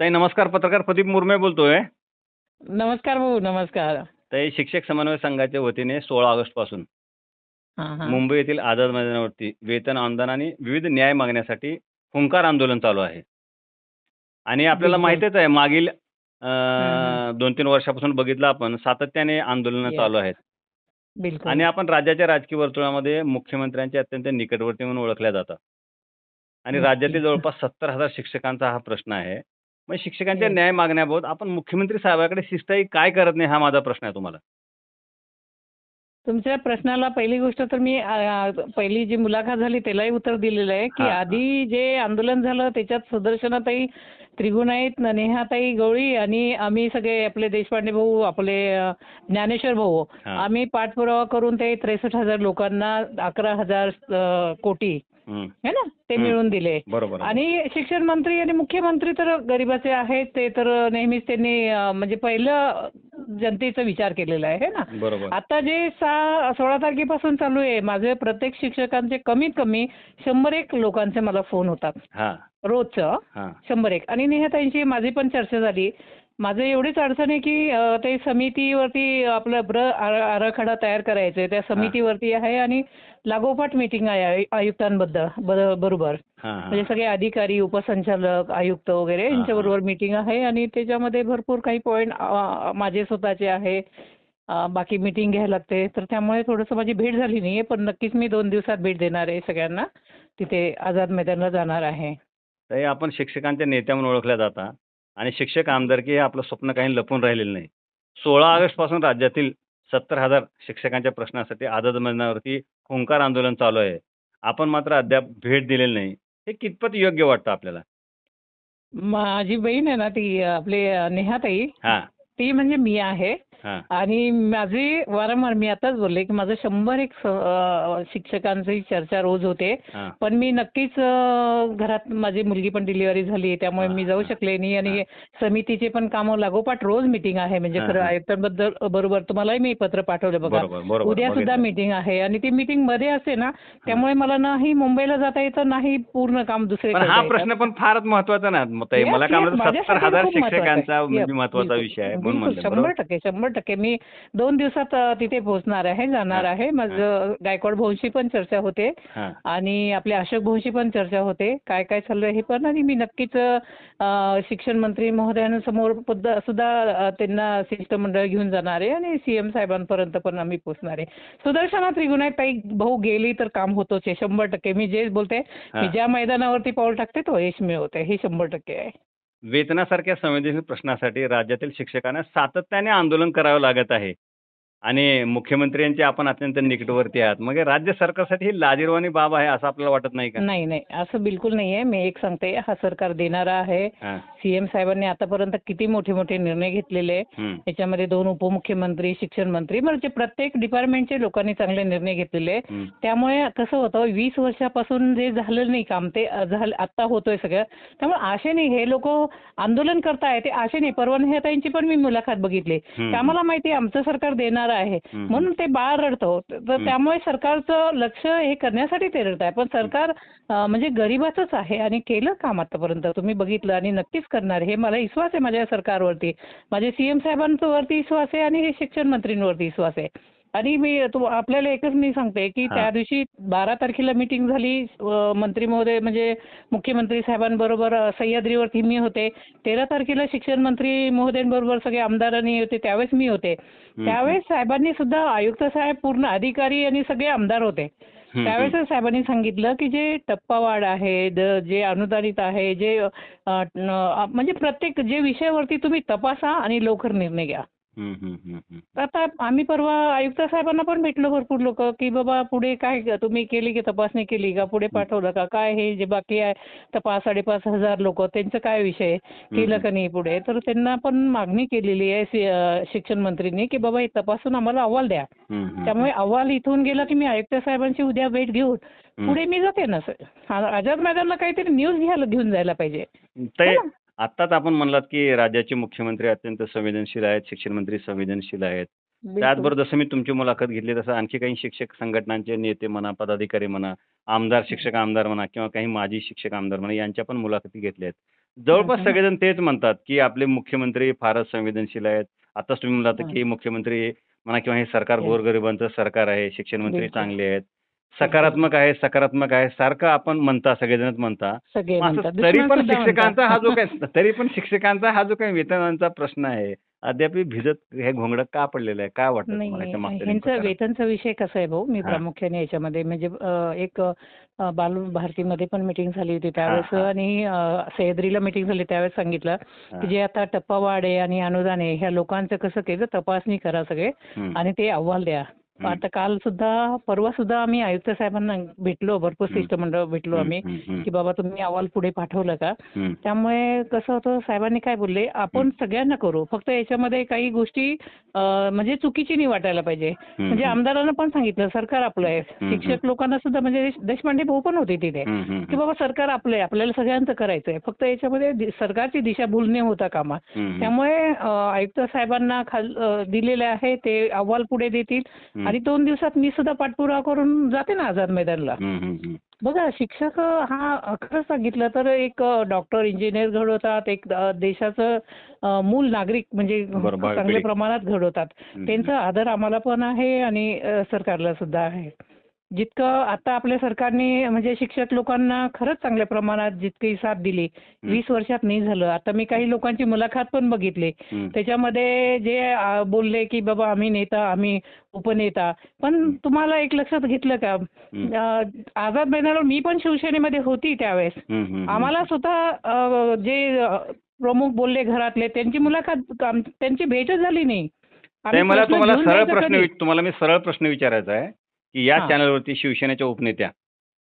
ताई नमस्कार पत्रकार प्रदीप मुरमे बोलतोय. नमस्कार भाऊ नमस्कार. ताई शिक्षक समन्वय संघाच्या वतीने सोळा ऑगस्टपासून मुंबई येथील आझाद मैदानावरती वेतन आंदोलन आणि विविध न्याय मागण्यासाठी हुंकार आंदोलन चालू आहे. आणि आपल्याला. माहितीच आहे मागील दोन तीन वर्षापासून बघितलं आपण सातत्याने आंदोलनं. चालू आहेत. आणि आपण राज्याच्या राजकीय वर्तुळामध्ये मुख्यमंत्र्यांचे अत्यंत निकटवर्ती म्हणून ओळखल्या जातात. आणि. राज्यातील जवळपास सत्तर हजार शिक्षकांचा हा प्रश्न आहे. मग शिक्षकांच्या. न्याय मागण्याबाबत आपण मुख्यमंत्री साहेबांकडे शिस्ताई काय करत नाही हा माझा प्रश्न आहे तुम्हाला तुमच्या प्रश्नाला पहिली गोष्ट तर मी पहिली जी मुलाखत झाली त्यालाही उत्तर दिलेलं आहे की हां, हां. आधी जे आंदोलन झालं त्याच्यात सुदर्शनाताई त्रिगुणाईत नेहाताई गवळी आणि आम्ही सगळे आपले देशपांडे भाऊ आपले अ, ज्ञानेश्वर भाऊ हां. आम्ही पाठपुरावा करून ते त्रेसष्ट हजार लोकांना अकरा हजार अ, कोटी हं. ना? ते. मिळवून दिले. बरोबर. आणि शिक्षण मंत्री आणि मुख्यमंत्री तर गरिबाचे आहेत ते तर नेहमीच त्यांनी म्हणजे पहिलं जनतेचा विचार केलेला आहे है ना? बरोबर. आता जे सहा सोळा तारखेपासून चालू आहे माझे प्रत्येक शिक्षकांचे कमीत कमी शंभर एक लोकांचे मला फोन होतात. हा. रोजचं हा. शंभर एक. आणि नेहाताईंची माझी पण चर्चा झाली. माझं एवढीच अडचण आहे की ते समितीवरती आपलं ब्र आर- आराखडा तयार करायचं. आहे त्या समितीवरती आहे आणि लागोपाठ मीटिंग आहे आयु- आयुक्तांबद्दल बरोबर. म्हणजे सगळे अधिकारी उपसंचालक आयुक्त वगैरे. यांच्याबरोबर मीटिंग आहे आणि त्याच्यामध्ये भरपूर काही पॉईंट माझे स्वतःचे आहे. अ, बाकी मीटिंग घ्यायला लागते. तर त्यामुळे थोडंसं माझी भेट झाली नाहीये पण नक्कीच मी दोन दिवसात भेट देणार आहे सगळ्यांना. तिथे आझाद मैदानला जाणार आहे. ताई आपण शिक्षकांच्या नेत्या म्हणून ओळखल्या जाता आणि शिक्षक आमदारकी हे आपलं स्वप्न काही लपून राहिलेलं नाही. सोळा ऑगस्टपासून राज्यातील सत्तर हजार शिक्षकांच्या प्रश्नासाठी आझाद मैदानावरती हुंकार आंदोलन चालू आहे. आपण मात्र अद्याप भेट दिलेली नाही. हे कितपत योग्य वाटतं आपल्याला? माझी बहीण आहे ना ती आपली नेहाताई. हा. ती म्हणजे मी आहे. आणि माझी वारंवार मी आताच बोलले की माझं शंभर एक शिक्षकांची चर्चा रोज होते पण मी नक्कीच घरात माझी मुलगी पण डिलिव्हरी झाली त्यामुळे मी जाऊ शकले नाही आणि समितीचे पण कामं लागोपाठ रोज मीटिंग आहे म्हणजे खरं. आयुक्तांबद्दल बरोबर तुम्हालाही मी पत्र पाठवलं बघा उद्या सुद्धा. मीटिंग आहे आणि ती मीटिंगमध्ये असते ना त्यामुळे मला नाही मुंबईला जाता येतं नाही पूर्ण काम दुसरे हा. प्रश्न पण फारच महत्त्वाचा ना मला सत्तर हजार. शिक्षकांचा म्हणजे महत्त्वाचा. विषय आहे शंभर टक्के शंभर टक्के. मी दोन दिवसात तिथे पोहोचणार आहे जाणार आहे. माझं गायकवाड भाऊंशी पण चर्चा होते. आणि आपल्या अशोक भाऊंशी पण चर्चा होते. काय काय चाललंय हे पण. आणि मी नक्कीच शिक्षण मंत्री महोदयांसमोर सुद्धा त्यांना शिष्टमंडळ घेऊन जाणार आहे. आणि सीएम साहेबांपर्यंत पण आम्ही पोहोचणार आहे. सुदर्शना त्रिगुणात ताई भाऊ गेली तर काम होतोच आहे. शंभर टक्के. मी जे बोलते. मी ज्या मैदानावरती पाऊल टाकते तो यश मिळवते. हे शंभर टक्के आहे. वेतनासारख्या संवेदनशील प्रश्नासाठी राज्यातील शिक्षकांना सातत्याने आंदोलन करावं लागत आहे. आणि मुख्यमंत्र्यांचे आपण अत्यंत निकटवर्ती आहात मग हे राज्य सरकारसाठी ही लाजीरवाणी बाब आहे असं आपल्याला वाटत नाही का नाही नाही असं बिलकुल नाही आहे मी एक सांगते हा सरकार देणारा आहे हा. सीएम साहेबांनी आतापर्यंत किती मोठे मोठे निर्णय घेतलेले आहे हम्म. याच्यामध्ये दोन उपमुख्यमंत्री शिक्षण मंत्री म्हणजे प्रत्येक डिपार्टमेंटचे लोकांनी चांगले निर्णय घेतलेले आहे. हम्म. त्यामुळे कसं होतं वीस वर्षापासून जे झालं नाही काम ते अ, झालं आता होतोय सगळं त्यामुळे आशेने हे लोक आंदोलन करताय ते आशेने परवा नेहाताईंची पण मी मुलाखत बघितली हम्म. आम्हाला माहिती आहे आमचं सरकार देणार आहे. हम्म. म्हणून ते बाळ रडतं. तर त्यामुळे सरकारचं लक्ष हे करण्यासाठी ते रडत आहे. पण सरकार म्हणजे गरिबाचंच आहे आणि केलं काम आतापर्यंत. तुम्ही बघितलं आणि नक्कीच करणार. हे मला विश्वास आहे माझ्या सरकारवरती. माझे सीएम साहेबांवरती विश्वास आहे आणि हे शिक्षण मंत्रींवरती विश्वास आहे. आणि मी तू आपल्याला एकच मी सांगते की. त्या दिवशी बारा तारखेला मीटिंग झाली मंत्री महोदय म्हणजे मुख्यमंत्री साहेबांबरोबर सह्याद्रीवरती मी होते. तेरा तारखेला शिक्षण मंत्री महोदयांबरोबर सगळे आमदारांनी होते त्यावेळेस मी होते. त्यावेळेस साहेबांनी सुद्धा आयुक्त साहेब पूर्ण अधिकारी आणि सगळे आमदार होते. त्यावेळेस साहेबांनी सांगितलं की जे टप्पावाढ आहे जे अनुदानित आहे जे म्हणजे प्रत्येक जे विषयावरती तुम्ही तपासा आणि लवकर निर्णय घ्या. हम्म. आता आम्ही परवा आयुक्त साहेबांना पण भेटलो भरपूर लोक की बाबा पुढे काय तुम्ही केली की तपासणी केली का? पुढे पाठवलं का? काय हे जे बाकी आहे तर पाच साडेपाच हजार लोक त्यांचं काय विषय? केलं का नाही पुढे? तर त्यांना पण मागणी केलेली आहे शिक्षण मंत्रींनी की बाबा हे तपासून आम्हाला अहवाल द्या. त्यामुळे अहवाल इथून गेला की मी आयुक्त साहेबांची उद्या भेट घेऊन पुढे मी जाते ना सर. आझाद मैदानला काहीतरी न्यूज घ्यायला घेऊन जायला पाहिजे? आत्ताच आपण म्हणलात की राज्याचे मुख्यमंत्री अत्यंत संवेदनशील आहेत शिक्षण मंत्री संवेदनशील आहेत बिलकुल. त्याचबरोबर जसं मी तुमची मुलाखत घेतली तसं आणखी काही शिक्षक संघटनांचे नेते म्हणा पदाधिकारी म्हणा आमदार शिक्षक आमदार म्हणा किंवा काही माजी शिक्षक आमदार म्हणा यांच्या पण मुलाखती घेतल्या आहेत जवळपास हं. सगळेजण तेच म्हणतात, की आपले मुख्यमंत्री फारच संवेदनशील आहेत. आताच तुम्ही म्हणालात, हं. की मुख्यमंत्री म्हणा किंवा हे सरकार. गोरगरिबांचं सरकार आहे. शिक्षण मंत्री बिलकुल. चांगले आहेत. सकारात्मक आहे, सकारात्मक आहे. सारखं आपण म्हणता, सगळेजणच म्हणता. सगळे मग असं म्हणतात. तरी दुश्मन पण सुद्धा शिक्षकांचा हा जो म्हणतात. काही तरी पण शिक्षकांचा हा जो काही वेतनाचा प्रश्न आहे, अद्यापही भिजत हे घोंगडं का पडलेलं आहे? काय वाटतं तुम्हाला नाही, याच्या मागचं नेमकं ह्यांचा कारण? वेतनचा विषय कसा आहे भाऊ, मी हां. प्रामुख्याने याच्यामध्ये म्हणजे अ, एक अ, बालभारतीमध्ये पण मीटिंग झाली होती त्यावेळेस हां. आणि अ, सह्याद्रीला मीटिंग झाली त्यावेळेस सांगितलं, की. जे आता टप्पावाढ आहे आणि अनुदान आहे ह्या लोकांचं कसं केलं तपासणी करा सगळे. आणि ते अहवाल द्या. आता काल सुद्धा परवा सुद्धा आम्ही आयुक्त साहेबांना भेटलो भरपूर. शिष्टमंडळ भेटलो आम्ही. की बाबा तुम्ही अहवाल पुढे पाठवलं का? त्यामुळे कसं होतं साहेबांनी काय बोलले, आपण. सगळ्यांना करू. फक्त याच्यामध्ये काही गोष्टी म्हणजे चुकीची नाही वाटायला पाहिजे. म्हणजे. आमदारांना पण सांगितलं सरकार आपलं आहे. शिक्षक लोकांना सुद्धा म्हणजे देश- देशपांडे भाऊ पण होते तिथे, की. बाबा सरकार आपलं आहे. आपल्याला सगळ्यांचं करायचं आहे. फक्त याच्यामध्ये सरकारची दिशाभूल नाही होता कामा. त्यामुळे आयुक्त साहेबांना दिलेले आहे ते अहवाल पुढे देतील. आणि दोन दिवसात मी सुद्धा पाठपुरावा करून जाते ना आझाद मैदानला. बघा शिक्षक हा खरं सांगितलं तर एक डॉक्टर, इंजिनियर घडवतात. एक देशाचं मूल नागरिक म्हणजे चांगल्या. प्रमाणात घडवतात. त्यांचा आदर आम्हाला पण आहे आणि सरकारला सुद्धा आहे. जितकं आता आपल्या सरकारने म्हणजे शिक्षक लोकांना खरंच चांगल्या प्रमाणात जितकी साथ दिली. 20 वर्षात नाही झालं. आता मी काही लोकांची मुलाखत पण बघितली. त्याच्यामध्ये जे बोलले की बाबा आम्ही नेता, आम्ही उपनेता. पण. तुम्हाला एक लक्षात घेतलं का? आझाद मैदानावर मी पण शिवसेनेमध्ये होती त्यावेळेस. आम्हाला स्वतः जे प्रमुख बोलले घरातले त्यांची मुलाखत त्यांची भेटच झाली नाही. मला तुम्हाला सरळ प्रश्न तुम्हाला मी सरळ प्रश्न विचारायचा आहे, की या हां. चॅनलवरती शिवसेनेच्या उपनेत्या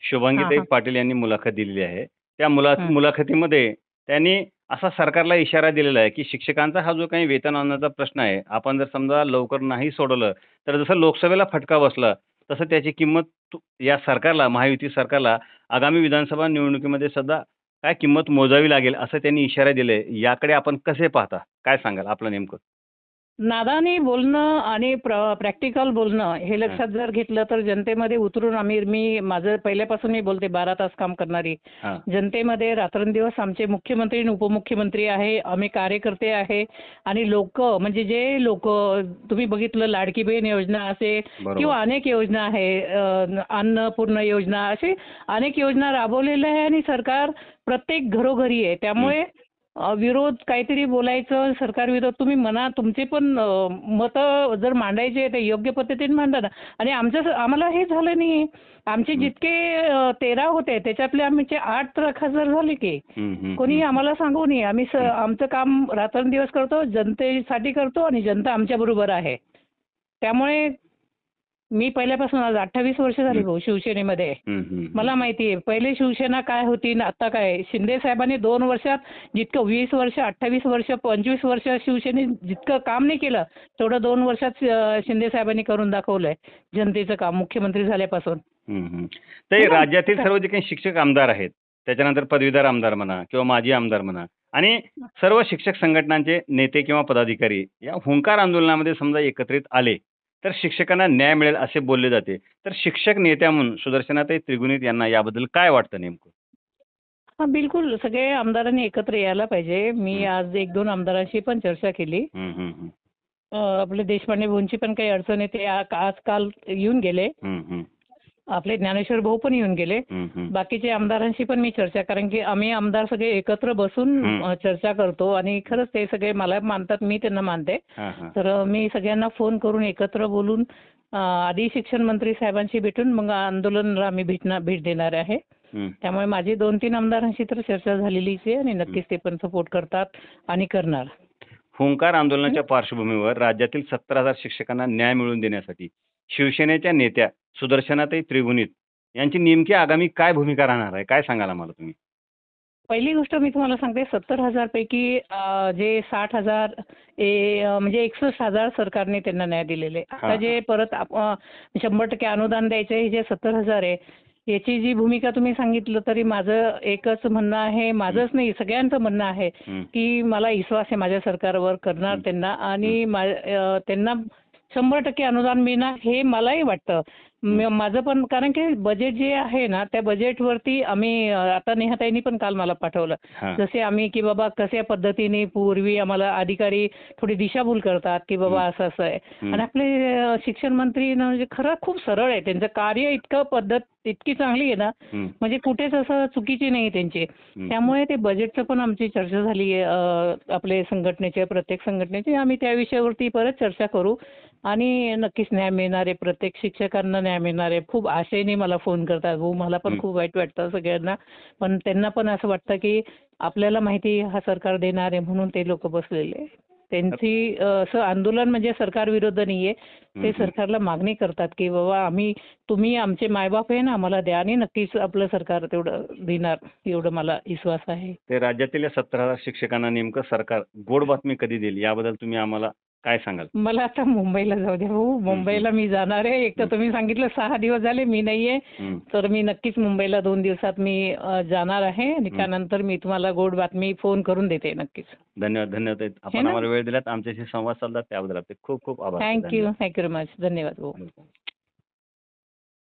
शुभांगीताई हां. पाटील यांनी मुलाखत दिलेली आहे. त्या मुला हं. मुलाखतीमध्ये त्यांनी असा सरकारला इशारा दिलेला आहे, की शिक्षकांचा हा जो काही वेतन आणण्याचा प्रश्न आहे, आपण जर समजा लवकर नाही सोडवलं, तर जसं लोकसभेला फटका बसला, तसं त्याची किंमत तु- या सरकारला, महायुती सरकारला आगामी विधानसभा निवडणुकीमध्ये सुद्धा काय किंमत मोजावी लागेल, असं त्यांनी इशारा दिले. याकडे आपण कसे पाहता? काय सांगाल आपलं नेमकं? नादानी बोलणं आणि प्र प्रॅक्टिकल बोलणं हे. लक्षात जर घेतलं तर जनतेमध्ये उतरून आम्ही मी माझं पहिल्यापासून मी बोलते 12 तास काम करणारी. जनतेमध्ये रात्रंदिवस आमचे मुख्यमंत्री आणि उपमुख्यमंत्री आहे, आम्ही कार्यकर्ते आहे आणि लोकं म्हणजे जे लोकं तुम्ही बघितलं लाडकी बहीण योजना असेल बरोबर. किंवा अनेक योजना आहे अन्नपूर्णा योजना असे अनेक योजना राबवलेल्या आहे आणि सरकार प्रत्येक घरोघरी आहे. त्यामुळे विरोध काहीतरी बोलायचं सरकारविरोध तुम्ही म्हणा तुमचे पण मतं जर मांडायचे ते योग्य पद्धतीने मांडा ना आणि आमचं आम्हाला हे झालं नाही आमचे. जितके तेरा होते त्याच्यातले आमचे आठ तर खासदार झाले की कोणी. आम्हाला सांगू नये आम्ही. आमचं काम रात्रंदिवस करतो जनतेसाठी करतो आणि जनता आमच्या बरोबर आहे त्यामुळे मी पहिल्यापासून आज अठ्ठावीस वर्ष झाली. भाऊ शिवसेनेमध्ये. मला माहिती आहे पहिले शिवसेना काय होती आता काय. शिंदे साहेबांनी दोन वर्षात जितकं वीस वर्ष अठ्ठावीस वर्ष पंचवीस वर्ष शिवसेनेत जितकं काम नाही केलं तेवढं दोन वर्षात शिंदे साहेबांनी करून दाखवलंय जनतेचं काम मुख्यमंत्री झाल्यापासून ना? राज्यातील? सर्व जे काही शिक्षक आमदार आहेत, त्याच्यानंतर पदवीधर आमदार म्हणा किंवा माजी आमदार म्हणा आणि सर्व शिक्षक संघटनांचे नेते किंवा पदाधिकारी या हुंकार आंदोलनामध्ये समजा एकत्रित आले, तर शिक्षकांना न्याय मिळेल असे बोलले जाते. तर शिक्षक नेत्या म्हणून सुदर्शनाताई त्रिगुणित यांना याबद्दल काय वाटतं नेमकं? हा बिलकुल सगळे आमदारांनी एकत्र यायला पाहिजे मी. आज एक दोन आमदारांशी पण चर्चा केली आपले देशपांडे भाऊंची पण काही अडचण आहे ते आजकाल येऊन गेले. आपले ज्ञानेश्वर भाऊ पण येऊन गेले. बाकीचे आमदारांशी पण मी चर्चा कारण की आम्ही आमदार सगळे एकत्र बसून चर्चा करतो आणि खरंच ते सगळे मला मानतात मी त्यांना मानते. तर मी सगळ्यांना फोन करून एकत्र बोलून आधी शिक्षण मंत्री साहेबांशी भेटून मग आंदोलनाला आम्ही भेटणार भेट देणार आहे. त्यामुळे माझी दोन तीन आमदारांशी तर चर्चा झालेलीच आहे आणि नक्कीच ते पण सपोर्ट करतात आणि करणार हुंकार आंदोलनाच्या पार्श्वभूमीवर राज्यातील सत्तर हजार शिक्षकांना न्याय मिळवून देण्यासाठी शिवसेनेच्या नेत्या सुदर्शनाताई त्रिगुणित यांची नेमकी आगामी काय भूमिका राहणार आहे? काय सांगाल आम्हाला तुम्ही? पहिली गोष्ट मी तुम्हाला सांगते सत्तर हजार पैकी जे साठ हजार म्हणजे एकसष्ट हजार सरकारने त्यांना न्याय दिलेले आता जे परत शंभर टक्के अनुदान द्यायचं हे जे सत्तर हजार आहे याची जी भूमिका तुम्ही सांगितलं तरी माझं एकच म्हणणं आहे माझंच नाही सगळ्यांचं म्हणणं आहे. की मला विश्वास आहे माझ्या सरकारवर करणार. त्यांना आणि त्यांना शंभर टक्के अनुदान मिळणार हे मलाही वाटतं. माझं पण कारण की बजेट जे आहे ना त्या बजेटवरती आम्ही आता नेहाताईंनी पण काल मला पाठवलं. जसे आम्ही की बाबा कशा पद्धतीने पूर्वी आम्हाला अधिकारी थोडी दिशाभूल करतात की बाबा असं असं आहे. आणि आपले शिक्षण मंत्री ना म्हणजे खरं खूप सरळ आहे. त्यांचं कार्य इतकं पद्धत इतकी चांगली आहे ना. म्हणजे कुठेच असं चुकीची नाही त्यांची. त्यामुळे ते बजेटचं पण आमची चर्चा झाली आहे. आपले संघटनेच्या प्रत्येक संघटनेची. आम्ही त्या विषयावरती परत चर्चा करू. आणि नक्कीच न्याय मिळणार प्रत्येक शिक्षकांना न्याय मिळणार आहे खूप आशेने मला फोन करतात हो मला पण. खूप वाईट वाटतं सगळ्यांना पण त्यांना पण असं वाटतं की आपल्याला माहिती हा सरकार देणार आहे म्हणून ते लोक बसलेले. त्यांची असं आंदोलन म्हणजे सरकार विरुद्ध नाहीये ते. सरकारला मागणी करतात की बाबा आम्ही तुम्ही आमचे मायबाप आहे ना आम्हाला द्या आणि नक्कीच आपलं सरकार तेवढं देणार एवढं मला विश्वास आहे ते राज्यातील हजार शिक्षकांना नेमकं सरकार गोड बातमी कधी देईल याबद्दल तुम्ही आम्हाला काय सांगाल? मला आता मुंबईला जाऊ द्या हो मुंबईला मी जाणार आहे. एक तर तुम्ही सांगितलं सहा दिवस झाले मी नाहीये. तर मी नक्कीच मुंबईला दोन दिवसात मी जाणार आहे. आणि त्यानंतर मी तुम्हाला गोड बातमी फोन करून देते नक्कीच. धन्यवाद धन्यवाद. आपण? आम्हाला वेळ दिलात. आमच्याशी संवाद साधला त्याबद्दल खूप खूप आभार. थँक्यू थँक्यू व्हेरी मच धन्यवाद धन्यवाद